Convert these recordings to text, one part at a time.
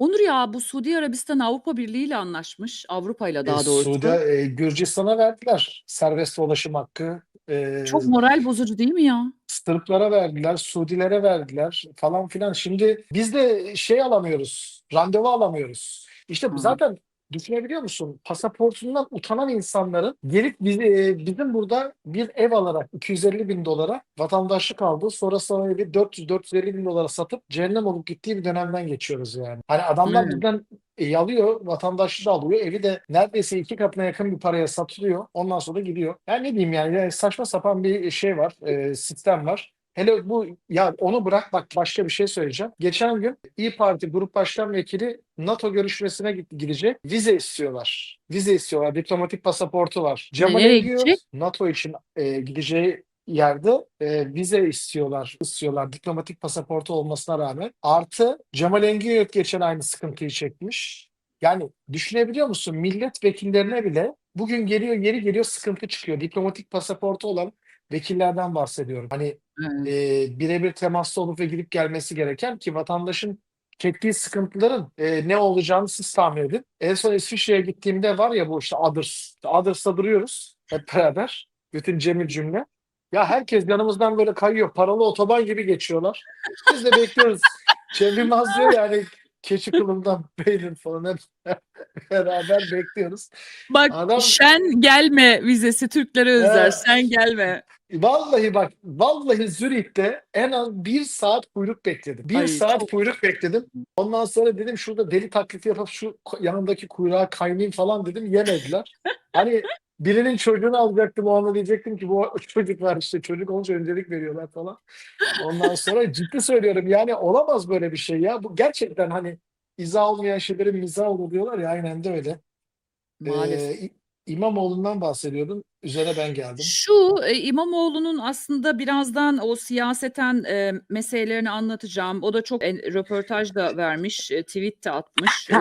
Onur ya bu Suudi Arabistan Avrupa Birliği ile anlaşmış. Avrupa ile E, daha doğrusu. Suudi, e, Gürcistan'a verdiler serbest dolaşım hakkı. E, Çok moral bozucu değil mi ya? Sırplara verdiler, Suudilere verdiler falan filan. Şimdi biz de şey alamıyoruz, randevu alamıyoruz. İşte Hı. zaten düşünebiliyor musun? Pasaportundan utanan insanların gelip bizi, e, bizim burada bir ev alarak 250 bin dolara vatandaşlık aldı. Sonra sonra bir 400-450 bin dolara satıp cehennem olup gittiği bir dönemden geçiyoruz yani. Hani adamlar Evet. bizden e, alıyor, vatandaşlığı da alıyor. Evi de neredeyse iki katına yakın bir paraya satılıyor. Ondan sonra gidiyor. Yani ne diyeyim yani, yani saçma sapan bir şey var, e, sistem var. Hele bu ya onu bırak bak başka bir şey söyleyeceğim. Geçen gün İyi Parti Grup Başkan Vekili NATO görüşmesine gidecek. Vize istiyorlar. Vize istiyorlar. Diplomatik pasaportu var. Cemal nereye Engin gidecek? NATO için e, gideceği yerde e, vize istiyorlar. istiyorlar diplomatik pasaportu olmasına rağmen. Artı Cemal Engin geçen aynı sıkıntıyı çekmiş. Yani düşünebiliyor musun? Milletvekillerine bile bugün geliyor yeri geliyor sıkıntı çıkıyor. Diplomatik pasaportu olan vekillerden bahsediyorum. Hani Evet. e, birebir temaslı olup ve gidip gelmesi gereken ki vatandaşın çektiği sıkıntıların e, ne olacağını siz tahmin edin. En son İsviçre'ye gittiğimde var ya bu işte Others. Others'ta duruyoruz hep beraber. Bütün Cemil cümle. Ya herkes yanımızdan böyle kayıyor. Paralı otoban gibi geçiyorlar. Biz de bekliyoruz. Cem Yılmaz diyor yani keçi kılından peynir falan hep beraber bekliyoruz. Bak Adam- şen gelme vizesi Türklere özel. Sen gelme. Vallahi bak, vallahi Zürih'te en az bir saat kuyruk bekledim. Bir Ay, saat çok- kuyruk bekledim. Ondan sonra dedim şurada deli taklidi yapıp şu yanındaki kuyruğa kaynayayım falan dedim. Yemediler. Hani birinin çocuğunu alacaktım o anda diyecektim ki bu çocuk var işte çocuk olunca öncelik veriyorlar falan. Ondan sonra ciddi söylüyorum yani olamaz böyle bir şey ya. Bu gerçekten hani izah olmayan şeylerin mizah olur diyorlar ya aynen de öyle. Maalesef. Ee, İ- İmamoğlu'ndan bahsediyordum. Üzerine ben geldim. Şu e, İmamoğlu'nun aslında birazdan o siyaseten e, meselelerini anlatacağım. O da çok e, röportaj da vermiş, e, tweet de atmış. E,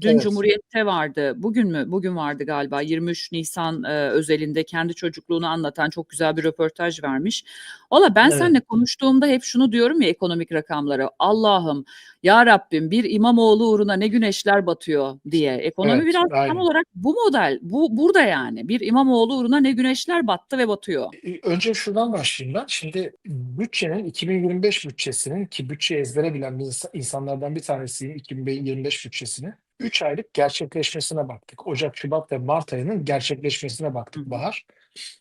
dün Evet. Cumhuriyet'te vardı. Bugün mü? Bugün vardı galiba. 23 Nisan e, özelinde kendi çocukluğunu anlatan çok güzel bir röportaj vermiş. Valla ben Evet. seninle konuştuğumda hep şunu diyorum ya ekonomik rakamlara. Allah'ım ya Rabbim bir İmamoğlu uğruna ne güneşler batıyor diye. Ekonomi Evet, biraz tam aynen. olarak bu model. Bu burada yani. Bir İmamoğlu uğruna ne güneşler battı ve batıyor. E, Önce şuradan başlayayım ben. Şimdi bütçenin 2025 bütçesinin ki bütçe ezbere bilen bir insa- insanlardan bir tanesiyim 2025 bütçesini. 3 aylık gerçekleşmesine baktık. Ocak, Şubat ve Mart ayının gerçekleşmesine baktık hı. Bahar.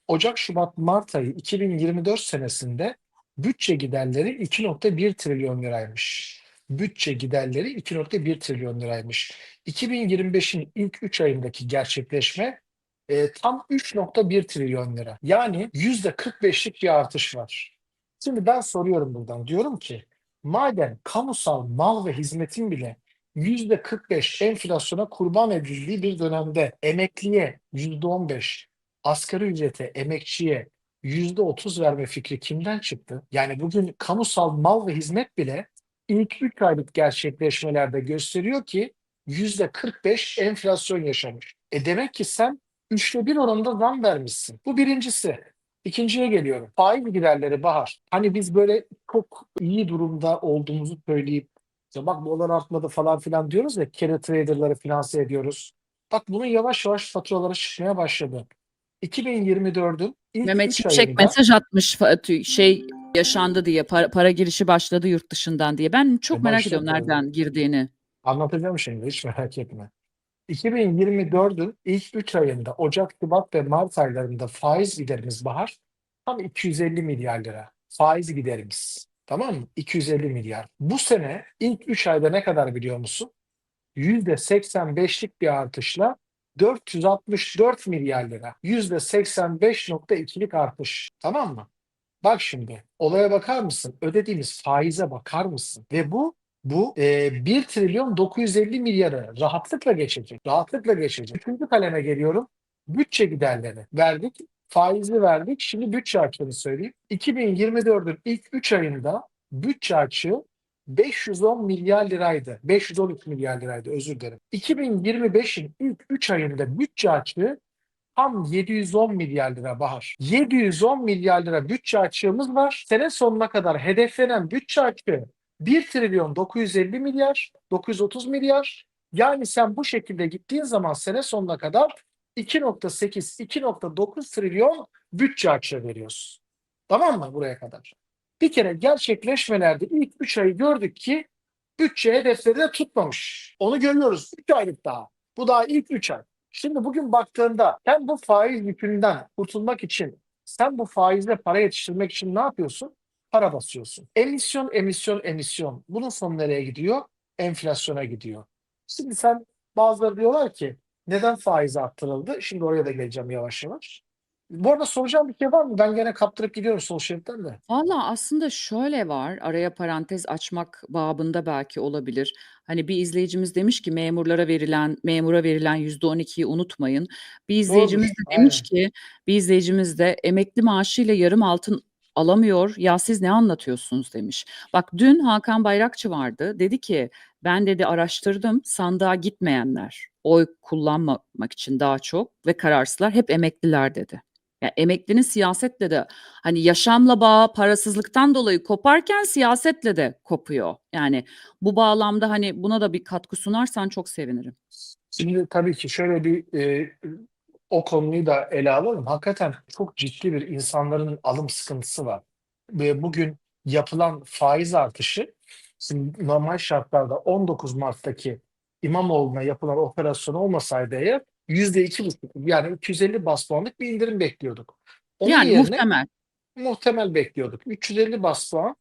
Ocak, Şubat, Mart ayı 2024 senesinde bütçe giderleri 2.1 trilyon liraymış. Bütçe giderleri 2.1 trilyon liraymış. 2025'in ilk 3 ayındaki gerçekleşme e, tam 3.1 trilyon lira. Yani %45'lik bir artış var. Şimdi ben soruyorum buradan. Diyorum ki madem kamusal mal ve hizmetin bile %45 enflasyona kurban edildiği bir dönemde emekliye %15, asgari ücrete, emekçiye %30 verme fikri kimden çıktı? Yani bugün kamusal mal ve hizmet bile ilk 3 aylık gerçekleşmelerde gösteriyor ki %45 enflasyon yaşamış. E demek ki sen üçte bir oranında zam vermişsin. Bu birincisi. İkinciye geliyorum. Faiz giderleri Bahar. Hani biz böyle çok iyi durumda olduğumuzu söyleyip işte bak dolar artmadı falan filan diyoruz ya carry trader'ları finanse ediyoruz. Bak bunun yavaş yavaş faturaları çıkmaya başladı. 2024'ün ilk Mehmet 3 Şimşek ayında mesaj atmış şey yaşandı diye para, para girişi başladı yurt dışından diye. Ben çok E, merak ediyorum nereden girdiğini. Anlatacağım şimdi hiç merak etme. 2024'ün ilk 3 ayında Ocak, Şubat ve Mart aylarında faiz giderimiz Bahar tam 250 milyar lira. Faiz giderimiz. Tamam mı? 250 milyar. Bu sene ilk 3 ayda ne kadar biliyor musun? %85'lik bir artışla 464 milyar lira. %85.2'lik artış. Tamam mı? Bak şimdi olaya bakar mısın? Ödediğimiz faize bakar mısın? Ve bu bu e, 1 trilyon 950 milyarı rahatlıkla geçecek. Rahatlıkla geçecek. Üçüncü kaleme geliyorum. Bütçe giderleri verdik. Faizi verdik. Şimdi bütçe açığını söyleyeyim. 2024'ün ilk 3 ayında bütçe açığı 510 milyar liraydı. 513 milyar liraydı özür dilerim. 2025'in ilk 3 ayında bütçe açığı tam 710 milyar lira Bahar. 710 milyar lira bütçe açığımız var. Sene sonuna kadar hedeflenen bütçe açığı 1 trilyon 950 milyar, 930 milyar. Yani sen bu şekilde gittiğin zaman sene sonuna kadar 2.8, 2.9 trilyon bütçe açığı veriyorsun. Tamam mı buraya kadar? Bir kere gerçekleşmelerde ilk 3 ayı gördük ki bütçe hedefleri de tutmamış. Onu görüyoruz. 3 aylık daha. Bu daha ilk 3 ay. Şimdi bugün baktığında sen bu faiz yükünden kurtulmak için sen bu faizle para yetiştirmek için ne yapıyorsun? Para basıyorsun. Emisyon, emisyon, emisyon. Bunun sonu nereye gidiyor? Enflasyona gidiyor. Şimdi sen bazıları diyorlar ki neden faiz arttırıldı? Şimdi oraya da geleceğim yavaş yavaş. Bu arada soracağım bir şey var mı? Ben gene kaptırıp gidiyorum sol şeritten de. Valla aslında şöyle var, araya parantez açmak babında belki olabilir. Hani bir izleyicimiz demiş ki memurlara verilen, memura verilen %12'yi unutmayın. Bir izleyicimiz Doğrudur. de demiş Aynen. ki, bir izleyicimiz de emekli maaşıyla yarım altın alamıyor. Ya siz ne anlatıyorsunuz demiş. Bak dün Hakan Bayrakçı vardı. Dedi ki ben dedi araştırdım sandığa gitmeyenler oy kullanmamak için daha çok ve kararsızlar hep emekliler dedi. Ya emeklinin siyasetle de hani yaşamla bağı parasızlıktan dolayı koparken siyasetle de kopuyor. Yani bu bağlamda hani buna da bir katkı sunarsan çok sevinirim. Şimdi tabii ki şöyle bir e, o konuyu da ele alalım. Hakikaten çok ciddi bir insanların alım sıkıntısı var. Ve bugün yapılan faiz artışı şimdi normal şartlarda 19 Mart'taki İmamoğlu'na yapılan operasyon olmasaydı eğer yüzde iki buçuk yani 250 bas puanlık bir indirim bekliyorduk. Onun Yani yerine muhtemel. muhtemel bekliyorduk. 350 bas puan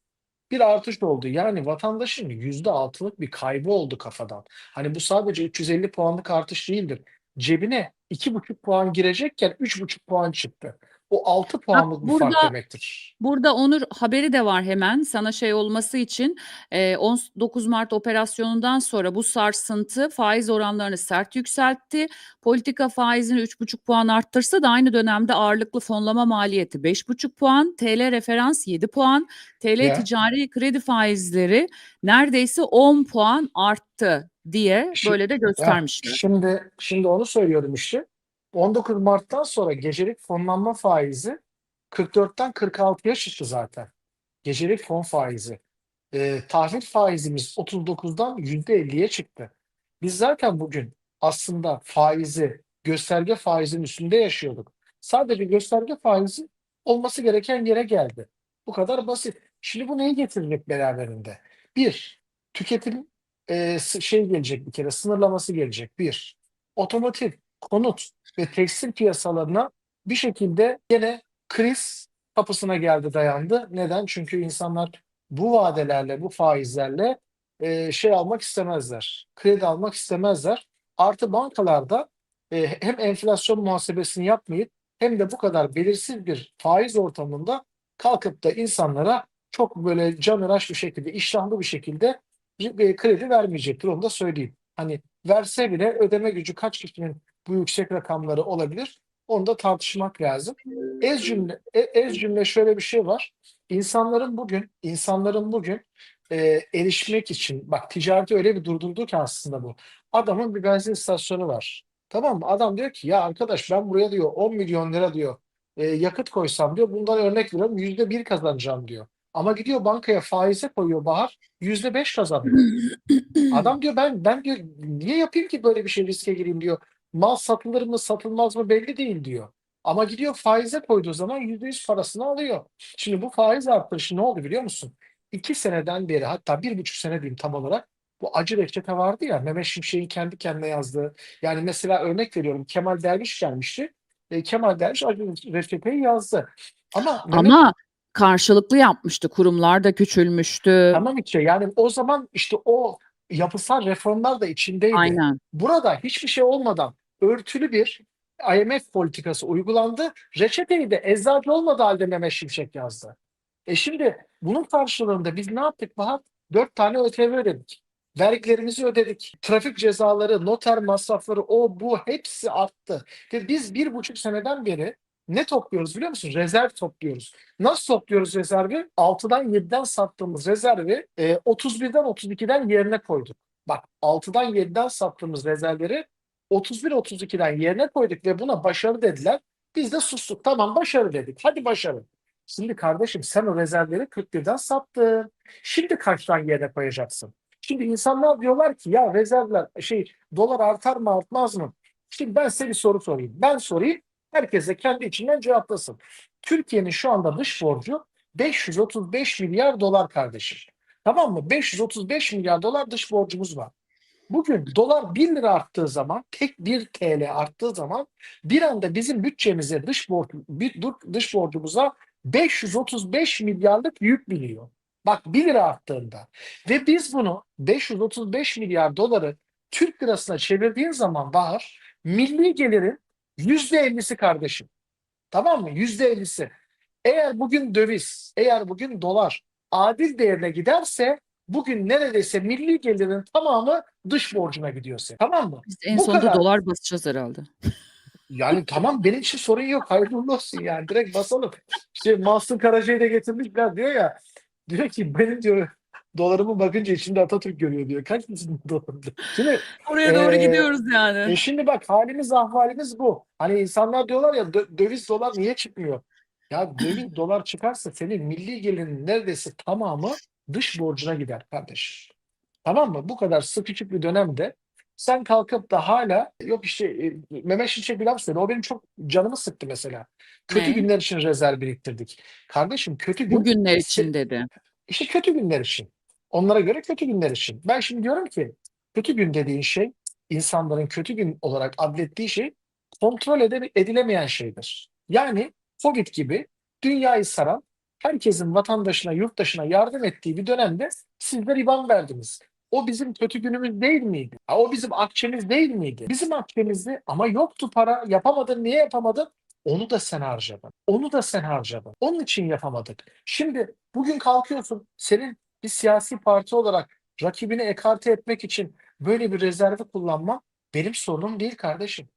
bir artış oldu. Yani vatandaşın yüzde altılık bir kaybı oldu kafadan. Hani bu sadece 350 puanlık artış değildir. Cebine iki buçuk puan girecekken üç buçuk puan çıktı. O altı puanlık bir fark burada- demektir. Burada Onur haberi de var hemen sana şey olması için Ee, 19 Mart operasyonundan sonra bu sarsıntı faiz oranlarını sert yükseltti. Politika faizini 3,5 puan arttırsa da aynı dönemde ağırlıklı fonlama maliyeti 5,5 puan, TL referans 7 puan, TL Ya. ticari kredi faizleri neredeyse 10 puan arttı diye Şi- böyle de göstermişler. şimdi şimdi onu söylüyorum işte. 19 Mart'tan sonra gecelik fonlanma faizi 44'ten 46'ya çıktı zaten. Gecelik fon faizi. Ee, tahvil faizimiz 39'dan %50'ye çıktı. Biz zaten bugün aslında faizi gösterge faizinin üstünde yaşıyorduk. Sadece gösterge faizi olması gereken yere geldi. Bu kadar basit. Şimdi bu neyi getirecek beraberinde? Bir, tüketim e, şey gelecek bir kere, sınırlaması gelecek. Bir, otomotiv, konut ve tekstil piyasalarına bir şekilde gene kriz kapısına geldi dayandı. Neden? Çünkü insanlar bu vadelerle, bu faizlerle e, şey almak istemezler. Kredi almak istemezler. Artı bankalarda e, hem enflasyon muhasebesini yapmayıp hem de bu kadar belirsiz bir faiz ortamında kalkıp da insanlara çok böyle canıraş bir şekilde, iştahlı bir şekilde bir kredi vermeyecektir. Onu da söyleyeyim. Hani verse bile ödeme gücü kaç kişinin bu yüksek rakamları olabilir? Onu da tartışmak lazım. Ez cümle, e- ez cümle şöyle bir şey var. İnsanların bugün, insanların bugün e, erişmek için, bak ticareti öyle bir durdurdu ki aslında bu. Adamın bir benzin istasyonu var. Tamam mı? Adam diyor ki ya arkadaş ben buraya diyor 10 milyon lira diyor e, yakıt koysam diyor bundan örnek veriyorum yüzde bir kazanacağım diyor. Ama gidiyor bankaya faize koyuyor Bahar yüzde beş kazanıyor. Adam diyor ben ben diyor niye yapayım ki böyle bir şey riske gireyim diyor. Mal satılır mı satılmaz mı belli değil diyor. Ama gidiyor faize koyduğu zaman yüzde yüz parasını alıyor. Şimdi bu faiz artışı ne oldu biliyor musun? İki seneden beri hatta bir buçuk sene diyeyim tam olarak bu acı reçete vardı ya Mehmet Şimşek'in kendi kendine yazdığı. Yani mesela örnek veriyorum Kemal Derviş gelmişti. E, Kemal Derviş acı reçeteyi yazdı. Ama Mehmet Ama karşılıklı yapmıştı. Kurumlar da küçülmüştü. Tamam işte yani o zaman işte o yapısal reformlar da içindeydi. Aynen. Burada hiçbir şey olmadan örtülü bir IMF politikası uygulandı. Reçeteyi de eczacı olmadığı halde Mehmet Şimşek yazdı. E şimdi bunun karşılığında biz ne yaptık Bahar? Dört tane ÖTV ödedik. Vergilerimizi ödedik. Trafik cezaları, noter masrafları, o bu hepsi arttı. Ve biz bir buçuk seneden beri ne topluyoruz biliyor musun? Rezerv topluyoruz. Nasıl topluyoruz rezervi? 6'dan 7'den sattığımız rezervi e, 31'den 32'den yerine koyduk. Bak 6'dan 7'den sattığımız rezervleri 31-32'den yerine koyduk ve buna başarı dediler. Biz de sustuk. Tamam başarı dedik. Hadi başarı. Şimdi kardeşim sen o rezervleri 41'den sattın. Şimdi kaçtan yerine koyacaksın? Şimdi insanlar diyorlar ki ya rezervler şey dolar artar mı artmaz mı? Şimdi ben size bir soru sorayım. Ben sorayım. Herkes kendi içinden cevaplasın. Türkiye'nin şu anda dış borcu 535 milyar dolar kardeşim. Tamam mı? 535 milyar dolar dış borcumuz var. Bugün dolar 1 lira arttığı zaman, tek 1 TL arttığı zaman bir anda bizim bütçemize dış borç dış borcumuza 535 milyarlık yük biniyor. Bak 1 lira arttığında ve biz bunu 535 milyar doları Türk lirasına çevirdiğin zaman Bahar milli gelirin %50'si kardeşim. Tamam mı? %50'si. Eğer bugün döviz, eğer bugün dolar adil değerine giderse bugün neredeyse milli gelirin tamamı dış borcuna gidiyorsa. Tamam mı? Biz en Bu sonunda kadar. dolar basacağız herhalde. Yani tamam benim için sorun yok. Hayırlı olsun yani. Direkt basalım. İşte Mahsun Karaca'yı da getirmişler diyor ya. Diyor ki benim diyor dolarımı bakınca içinde Atatürk görüyor diyor. Kaç bizim dolarımda? Şimdi Oraya doğru Ee, gidiyoruz yani. E şimdi bak halimiz ahvalimiz bu. Hani insanlar diyorlar ya dö- döviz dolar niye çıkmıyor? Ya döviz dolar çıkarsa senin milli gelirin neredeyse tamamı dış borcuna gider kardeş. Tamam mı? Bu kadar sıkışık bir dönemde sen kalkıp da hala yok işte e, Mehmet Şimşek bir laf söyledi. O benim çok canımı sıktı mesela. Kötü Ne? günler için rezerv biriktirdik. Kardeşim kötü gün Bugünler için dedi. işte kötü günler için. Onlara göre kötü günler için. Ben şimdi diyorum ki kötü gün dediğin şey insanların kötü gün olarak adlettiği şey kontrol edilemeyen şeydir. Yani Covid gibi dünyayı saran herkesin vatandaşına, yurttaşına yardım ettiği bir dönemde sizler IBAN verdiniz. O bizim kötü günümüz değil miydi? O bizim akçemiz değil miydi? Bizim akçemizdi ama yoktu para. Yapamadın. Niye yapamadın? Onu da sen harcadın. Onu da sen harcadın. Onun için yapamadık. Şimdi bugün kalkıyorsun senin bir siyasi parti olarak rakibini ekarte etmek için böyle bir rezervi kullanman benim sorunum değil kardeşim.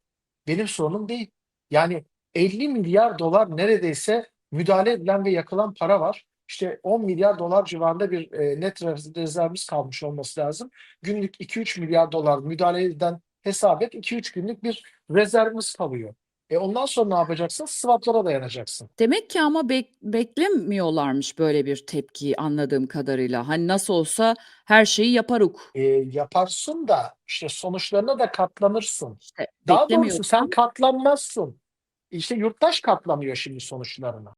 Benim sorunum değil. Yani 50 milyar dolar neredeyse müdahale edilen ve yakılan para var. İşte 10 milyar dolar civarında bir e, net rezervimiz kalmış olması lazım. Günlük 2-3 milyar dolar müdahale eden hesap et 2-3 günlük bir rezervimiz kalıyor. E ondan sonra ne yapacaksın? Swaplara dayanacaksın. Demek ki ama bek- beklemiyorlarmış böyle bir tepkiyi anladığım kadarıyla. Hani nasıl olsa her şeyi yaparuk. E, yaparsın da işte sonuçlarına da katlanırsın. İşte Daha doğrusu sen katlanmazsın. İşte yurttaş katlanıyor şimdi sonuçlarına.